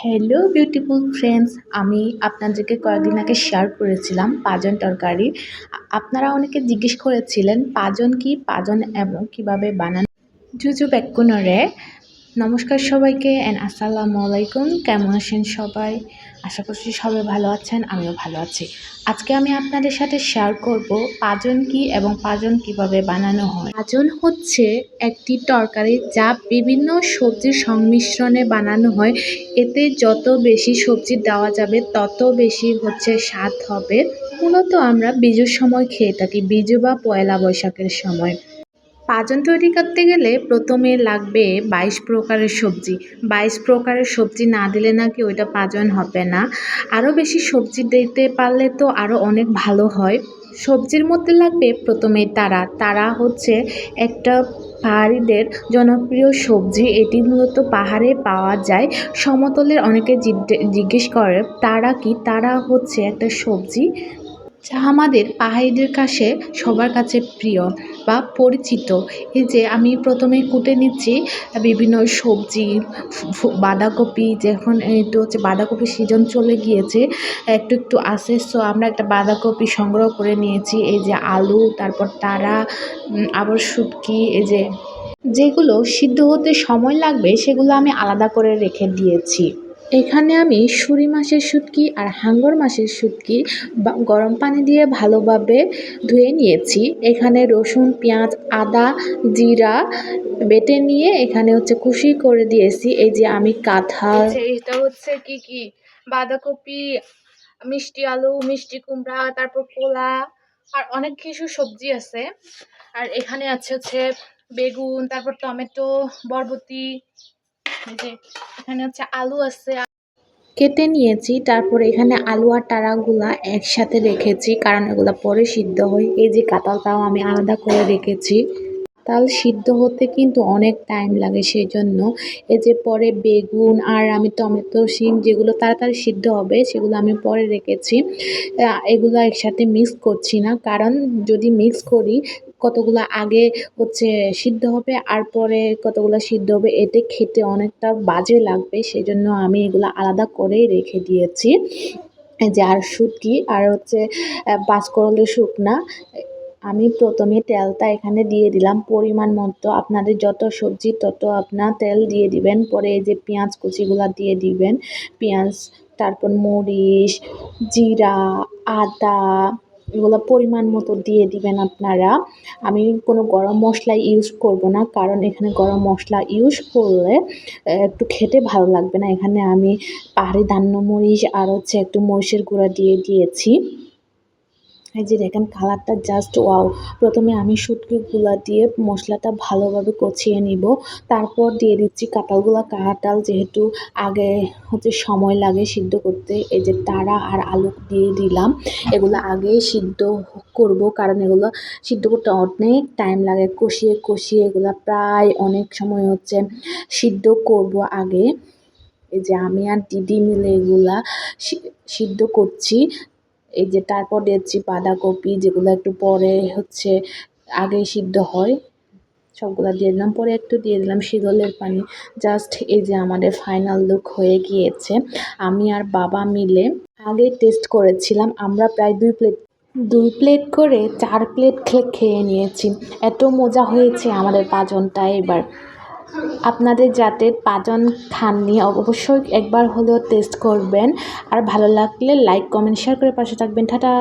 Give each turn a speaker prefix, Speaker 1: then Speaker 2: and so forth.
Speaker 1: Hello beautiful friends আমি আপনাদেরকে কয়েকদিন আগে শেয়ার করেছিলাম পাজন তরকারি। আপনারা অনেকে জিজ্ঞেস করেছিলেন পাজন কি পাজন এবং কীভাবে বানান? জুজু বেকুনরে নমস্কার সবাইকে অ্যান্ড আসসালামু আলাইকুম। কেমন আছেন সবাই? আশা করছি সবাই ভালো আছেন, আমিও ভালো আছি। আজকে আমি আপনাদের সাথে শেয়ার করব পাজন কি এবং পাজন কীভাবে বানানো হয়। পাজন হচ্ছে একটি তরকারি যা বিভিন্ন সবজির সংমিশ্রণে বানানো হয়। এতে যত বেশি সবজি দেওয়া যাবে, তত বেশি হচ্ছে স্বাদ হবে। মূলত আমরা বিজুর সময় খেয়ে থাকি, বিজু বা পয়লা বৈশাখের সময়। পাজন তৈরি করতে গেলে প্রথমে লাগবে বাইশ প্রকারের সবজি। বাইশ প্রকারের সবজি না দিলে নাকি ওইটা পাজন হবে না। আরও বেশি সবজি দিতে পারলে তো আরও অনেক ভালো হয়। সবজির মধ্যে লাগবে প্রথমে তারা। তারা হচ্ছে একটা পাহাড়িদের জনপ্রিয় সবজি। এটি মূলত পাহাড়ে পাওয়া যায়। সমতলের অনেকে জিজ্ঞে- জিজ্ঞেস করে, তারা কি? তারা হচ্ছে একটা সবজি যা আমাদের পাহাড়িদের কাছে সবার কাছে প্রিয় বা পরিচিত। এই যে আমি প্রথমে কুটে নিচ্ছি বিভিন্ন সবজি বাঁধাকপি, যখন একটু হচ্ছে বাঁধাকপির সিজন চলে গিয়েছে, একটু একটু আসে সো আমরা একটা বাঁধাকপি সংগ্রহ করে নিয়েছি। এই যে আলু, তারপর তারা আবার শুটকি, এই যে যেগুলো সিদ্ধ হতে সময় লাগবে সেগুলো আমি আলাদা করে রেখে দিয়েছি। এখানে আমি সুরি মাছের শুটকি আর হাঙ্গর মাছের শুটকি গরম পানি দিয়ে ভালোভাবে ধুয়ে নিয়েছি। এখানে রসুন, পেঁয়াজ, আদা, জিরা বেটে নিয়ে এখানে হচ্ছে কুশি করে দিয়েছি। এই যে আমি কাঁথা এটা হচ্ছে কি কি? বাঁধাকপি, মিষ্টি আলু, মিষ্টি কুমড়া, তারপর কোলা আর অনেক কিছু সবজি আছে। আর এখানে আছে হচ্ছে বেগুন, তারপর টমেটো, বরবটি যে এখানে হচ্ছে আলু আছে কেটে নিয়েছি, তারপর এখানে আলু আর টারাগুলা একসাথে রেখেছি, কারণ এগুলা পরে সিদ্ধ হয়। এই যে কাতালটাও আমি আলাদা করে রেখেছি। কাঁঠাল সিদ্ধ হতে কিন্তু অনেক টাইম লাগে সেই জন্য এই যে পরে বেগুন আর আমি টমেটো শিম যেগুলো তাড়াতাড়ি সিদ্ধ হবে সেগুলো আমি পরে রেখেছি। এগুলো একসাথে মিক্স করছি না। কারণ যদি মিক্স করি কতগুলো আগে হচ্ছে সিদ্ধ হবে আর পরে কতগুলো সিদ্ধ হবে এতে খেতে অনেকটা বাজে লাগবে। সেই জন্য আমি এগুলো আলাদা করেই রেখে দিয়েছি। যে আর শুটকি আর হচ্ছে আহ, পাঁচকরলের শুকনা আমি প্রথমে তেলটা এখানে দিয়ে দিলাম। পরিমাণ মতো আপনাদের যত সবজি, তত আপনার তেল দিয়ে দিবেন। পরে এই যে পেঁয়াজ কুচিগুলো দিয়ে দিবেন। পেঁয়াজ, তারপর মরিচ, জিরা, আদা, এগুলো পরিমাণ মতো দিয়ে দিবেন আপনারা। আমি কোনো গরম মশলা ইউজ করব না, কারণ এখানে গরম মশলা ইউজ করলে একটু খেতে ভালো লাগবে না। এখানে আমি পাহাড়ি ধান্য মরিচ আর হচ্ছে একটু মরিচের গুঁড়া দিয়ে দিয়েছি। এই যে দেখেন, কালারটা জাস্ট ওয়াও প্রথমে আমি শুটকিগুলা দিয়ে মশলাটা ভালোভাবে কষিয়ে নিব। তারপর দিয়ে দিচ্ছি কাঁঠালগুলা। কাঁটাল যেহেতু আগে হচ্ছে সময় লাগে সিদ্ধ করতে, এই যে তারা আর আলু দিয়ে দিলাম। এগুলো আগেই সিদ্ধ করব কারণ এগুলো সিদ্ধ করতে অনেক টাইম লাগে। কষিয়ে কষিয়ে এগুলো প্রায় অনেক সময় হচ্ছে সিদ্ধ করব আগে। এই যে আমি আর দিদি মিলে এগুলা সিদ্ধ করছি। এই যে তারপর দিচ্ছি বাঁধাকপি, যেগুলো একটু পরে হচ্ছে আগে সিদ্ধ হয়, সবগুলা দিয়ে দিলাম। পরে একটু দিয়ে দিলাম শীতলের পানি। জাস্ট এই যে আমাদের ফাইনাল লুক হয়ে গিয়েছে। আমি আর বাবা মিলে আগে টেস্ট করেছিলাম। আমরা প্রায় দুই প্লেট দুই প্লেট করে চার প্লেট খেয়ে নিয়েছি। এত মজা হয়েছে আমাদের পাঁচনটা এবার। আপনাদের যাতে পাজন খাননি অবশ্যই একবার হলেও টেস্ট করবেন। আর ভালো লাগলে লাইক কমেন্ট শেয়ার করে পাশে থাকবেন। টাটা!